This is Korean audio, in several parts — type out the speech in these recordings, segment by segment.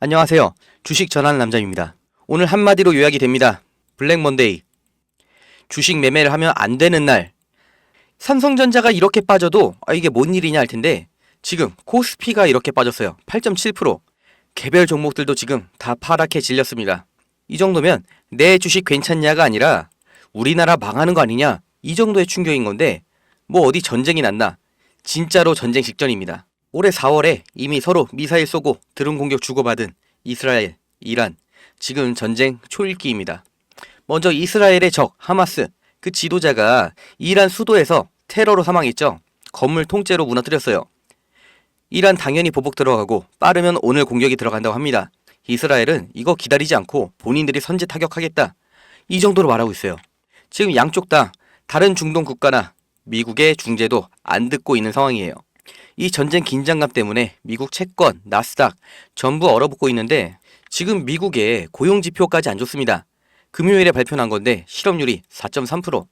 안녕하세요. 주식 전하는 남자입니다. 오늘 한마디로 요약이 됩니다. 블랙 먼데이. 주식 매매를 하면 안 되는 날. 삼성전자가 이렇게 빠져도 아, 이게 뭔 일이냐 할 텐데 지금 코스피가 이렇게 빠졌어요. 8.7%. 개별 종목들도 지금 다 파랗게 질렸습니다. 이 정도면 내 주식 괜찮냐가 아니라 우리나라 망하는 거 아니냐 이 정도의 충격인 건데 뭐 어디 전쟁이 났나 진짜로 전쟁 직전입니다. 올해 4월에 이미 서로 미사일 쏘고 드론 공격 주고받은 이스라엘, 이란, 지금 전쟁 초읽기입니다. 먼저 이스라엘의 적 하마스 그 지도자가 이란 수도에서 테러로 사망했죠. 건물 통째로 무너뜨렸어요. 이란 당연히 보복 들어가고 빠르면 오늘 공격이 들어간다고 합니다. 이스라엘은 이거 기다리지 않고 본인들이 선제 타격하겠다. 이 정도로 말하고 있어요. 지금 양쪽 다 다른 중동 국가나 미국의 중재도 안 듣고 있는 상황이에요. 이 전쟁 긴장감 때문에 미국 채권, 나스닥 전부 얼어붙고 있는데 지금 미국의 고용 지표까지 안 좋습니다. 금요일에 발표한 건데 실업률이 4.3%.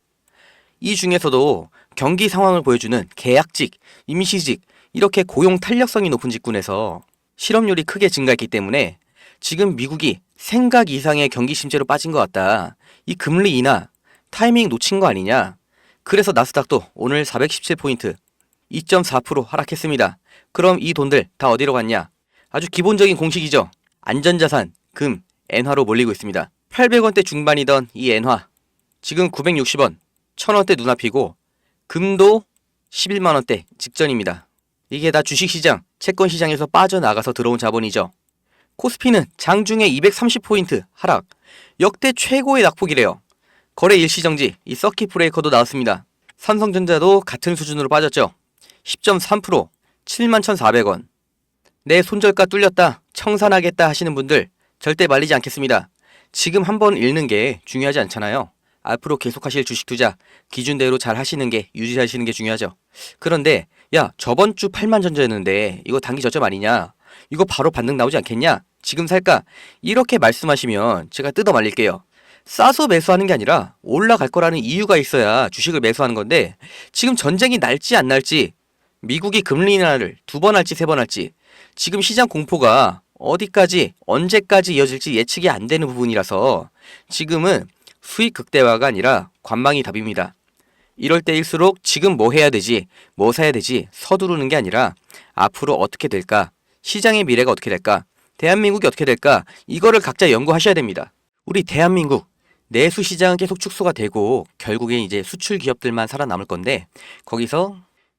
이 중에서도 경기 상황을 보여주는 계약직, 임시직 이렇게 고용 탄력성이 높은 직군에서 실업률이 크게 증가했기 때문에 지금 미국이 생각 이상의 경기 침체로 빠진 것 같다. 이 금리 인하 타이밍 놓친 거 아니냐. 그래서 나스닥도 오늘 417포인트 2.4% 하락했습니다. 그럼 이 돈들 다 어디로 갔냐? 아주 기본적인 공식이죠. 안전자산, 금, 엔화로 몰리고 있습니다. 800원대 중반이던 이 엔화, 지금 960원, 1000원대 눈앞이고, 금도 11만원대 직전입니다. 이게 다 주식시장, 채권시장에서 빠져나가서 들어온 자본이죠. 코스피는 장중에 230포인트 하락, 역대 최고의 낙폭이래요. 거래 일시정지, 이 서킷 브레이커도 나왔습니다. 삼성전자도 같은 수준으로 빠졌죠. 10.3% 71,400원. 내 손절가 뚫렸다, 청산하겠다 하시는 분들 절대 말리지 않겠습니다. 지금 한번 읽는 게 중요하지 않잖아요. 앞으로 계속하실 주식 투자 기준대로 잘 하시는 게 유지하시는 게 중요하죠. 그런데 야 저번 주 8만 전저였는데 이거 단기 저점 아니냐? 이거 바로 반등 나오지 않겠냐? 지금 살까? 이렇게 말씀하시면 제가 뜯어 말릴게요. 싸서 매수하는 게 아니라 올라갈 거라는 이유가 있어야 주식을 매수하는 건데 지금 전쟁이 날지 안 날지 미국이 금리 인하를 두 번 할지 세 번 할지 지금 시장 공포가 어디까지 언제까지 이어질지 예측이 안 되는 부분이라서 지금은 수익 극대화가 아니라 관망이 답입니다. 이럴 때일수록 지금 뭐 해야 되지, 뭐 사야 되지 서두르는 게 아니라 앞으로 어떻게 될까, 시장의 미래가 어떻게 될까, 대한민국이 어떻게 될까 이거를 각자 연구하셔야 됩니다. 우리 대한민국 내수 시장은 계속 축소가 되고 결국엔 이제 수출 기업들만 살아남을 건데 거기서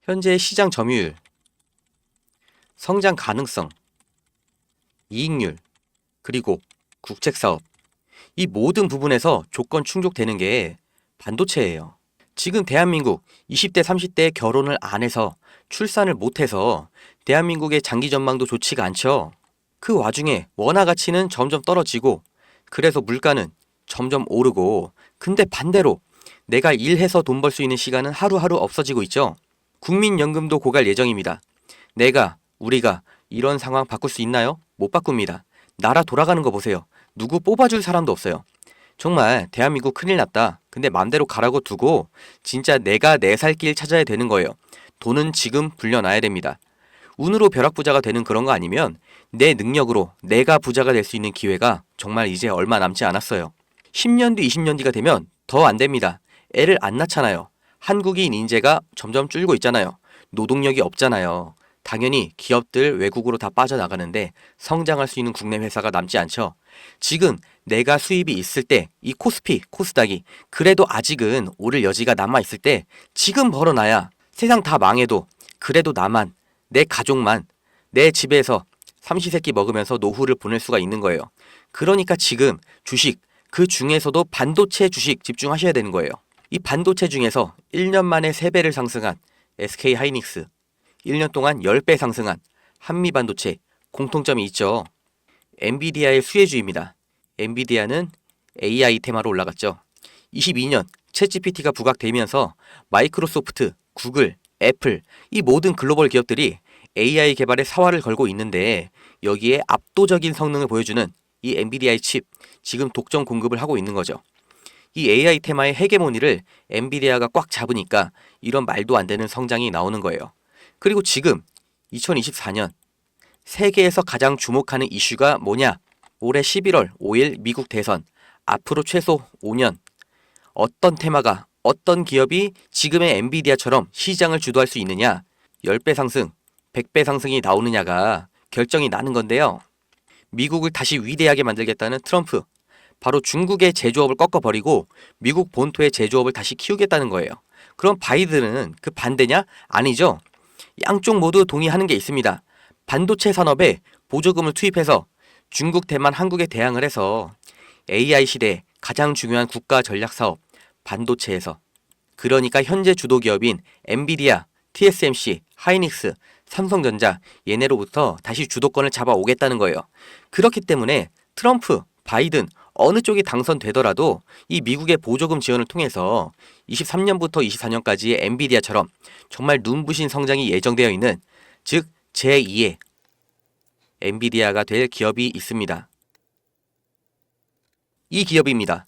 현재 시장 점유율, 성장 가능성, 이익률, 그리고 국책 사업 이 모든 부분에서 조건 충족되는 게 반도체예요. 지금 대한민국 20대 30대 결혼을 안 해서 출산을 못 해서 대한민국의 장기 전망도 좋지가 않죠. 그 와중에 원화 가치는 점점 떨어지고 그래서 물가는 점점 오르고 근데 반대로 내가 일해서 돈 벌 수 있는 시간은 하루하루 없어지고 있죠. 국민연금도 고갈 예정입니다. 내가 우리가 이런 상황 바꿀 수 있나요? 못 바꿉니다. 나라 돌아가는 거 보세요. 누구 뽑아줄 사람도 없어요. 정말 대한민국 큰일 났다. 근데 맘대로 가라고 두고 진짜 내가 내 살 길 찾아야 되는 거예요. 돈은 지금 불려놔야 됩니다. 운으로 벼락부자가 되는 그런 거 아니면 내 능력으로 내가 부자가 될 수 있는 기회가 정말 이제 얼마 남지 않았어요. 10년 뒤, 20년 뒤가 되면 더 안 됩니다. 애를 안 낳잖아요. 한국인 인재가 점점 줄고 있잖아요. 노동력이 없잖아요. 당연히 기업들 외국으로 다 빠져나가는데 성장할 수 있는 국내 회사가 남지 않죠. 지금 내가 수입이 있을 때 이 코스피, 코스닥이 그래도 아직은 오를 여지가 남아 있을 때 지금 벌어놔야 세상 다 망해도 그래도 나만 내 가족만 내 집에서 삼시세끼 먹으면서 노후를 보낼 수가 있는 거예요. 그러니까 지금 주식 그 중에서도 반도체 주식 집중하셔야 되는 거예요. 이 반도체 중에서 1년 만에 3배를 상승한 SK 하이닉스, 1년 동안 10배 상승한 한미 반도체 공통점이 있죠. 엔비디아의 수혜주입니다. 엔비디아는 AI 테마로 올라갔죠. 22년 챗GPT가 부각되면서 마이크로소프트, 구글, 애플 이 모든 글로벌 기업들이 AI 개발에 사활을 걸고 있는데 여기에 압도적인 성능을 보여주는 이 엔비디아의 칩 지금 독점 공급을 하고 있는 거죠. 이 AI 테마의 헤게모니를 엔비디아가 꽉 잡으니까 이런 말도 안 되는 성장이 나오는 거예요. 그리고 지금 2024년 세계에서 가장 주목하는 이슈가 뭐냐? 올해 11월 5일 미국 대선. 앞으로 최소 5년. 어떤 테마가, 어떤 기업이 지금의 엔비디아처럼 시장을 주도할 수 있느냐? 10배 상승, 100배 상승이 나오느냐가 결정이 나는 건데요. 미국을 다시 위대하게 만들겠다는 트럼프. 바로 중국의 제조업을 꺾어버리고 미국 본토의 제조업을 다시 키우겠다는 거예요. 그럼 바이든은 그 반대냐? 아니죠. 양쪽 모두 동의하는 게 있습니다. 반도체 산업에 보조금을 투입해서 중국, 대만, 한국에 대항을 해서 AI 시대 가장 중요한 국가 전략 사업 반도체에서 그러니까 현재 주도 기업인 엔비디아, TSMC, 하이닉스, 삼성전자 얘네로부터 다시 주도권을 잡아오겠다는 거예요. 그렇기 때문에 트럼프, 바이든 어느 쪽이 당선되더라도 이 미국의 보조금 지원을 통해서 23년부터 24년까지의 엔비디아처럼 정말 눈부신 성장이 예정되어 있는 즉 제2의 엔비디아가 될 기업이 있습니다. 이 기업입니다.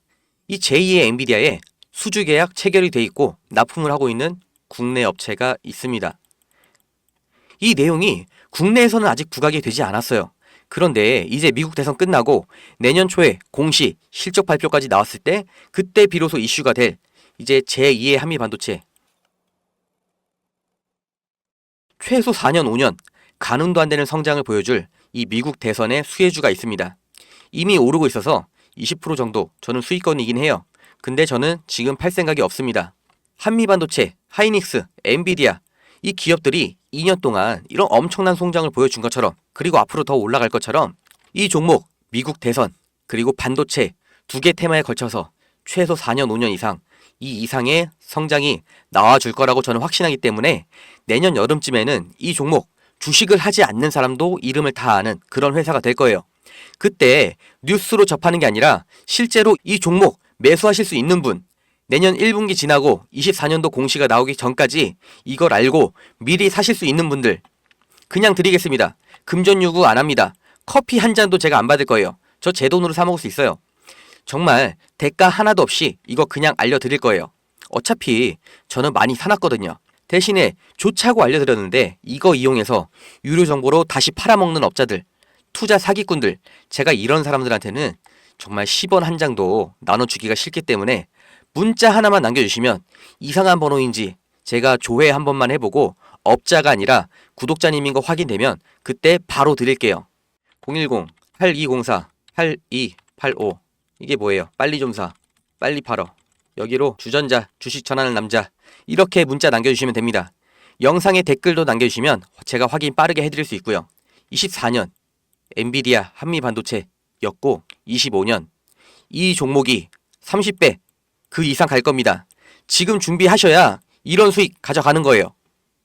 이 제2의 엔비디아에 수주 계약 체결이 돼 있고 납품을 하고 있는 국내 업체가 있습니다. 이 내용이 국내에서는 아직 부각이 되지 않았어요. 그런데 이제 미국 대선 끝나고 내년 초에 공시 실적 발표까지 나왔을 때 그때 비로소 이슈가 될 이제 제2의 한미 반도체 최소 4년 5년 가늠도 안 되는 성장을 보여줄 이 미국 대선의 수혜주가 있습니다. 이미 오르고 있어서 20% 정도 저는 수익권이긴 해요. 근데 저는 지금 팔 생각이 없습니다. 한미 반도체, 하이닉스, 엔비디아 이 기업들이 2년 동안 이런 엄청난 성장을 보여준 것처럼 그리고 앞으로 더 올라갈 것처럼 이 종목 미국 대선 그리고 반도체 두 개 테마에 걸쳐서 최소 4년 5년 이상 이 이상의 성장이 나와줄 거라고 저는 확신하기 때문에 내년 여름쯤에는 이 종목 주식을 하지 않는 사람도 이름을 다 아는 그런 회사가 될 거예요. 그때 뉴스로 접하는 게 아니라 실제로 이 종목 매수하실 수 있는 분 내년 1분기 지나고 24년도 공시가 나오기 전까지 이걸 알고 미리 사실 수 있는 분들 그냥 드리겠습니다. 금전 요구 안 합니다. 커피 한 잔도 제가 안 받을 거예요. 저 제 돈으로 사 먹을 수 있어요. 정말 대가 하나도 없이 이거 그냥 알려드릴 거예요. 어차피 저는 많이 사놨거든요. 대신에 좋자고 알려드렸는데 이거 이용해서 유료 정보로 다시 팔아먹는 업자들, 투자 사기꾼들, 제가 이런 사람들한테는 정말 10원 한 장도 나눠주기가 싫기 때문에 문자 하나만 남겨주시면 이상한 번호인지 제가 조회 한 번만 해보고 업자가 아니라 구독자님인 거 확인되면 그때 바로 드릴게요. 010-8204-8285 이게 뭐예요? 빨리 좀 사. 빨리 팔어. 여기로 주전자, 주식 전하는 남자 이렇게 문자 남겨주시면 됩니다. 영상에 댓글도 남겨주시면 제가 확인 빠르게 해드릴 수 있고요. 24년 엔비디아 한미반도체였고 25년 이 종목이 30배 그 이상 갈 겁니다. 지금 준비하셔야 이런 수익 가져가는 거예요.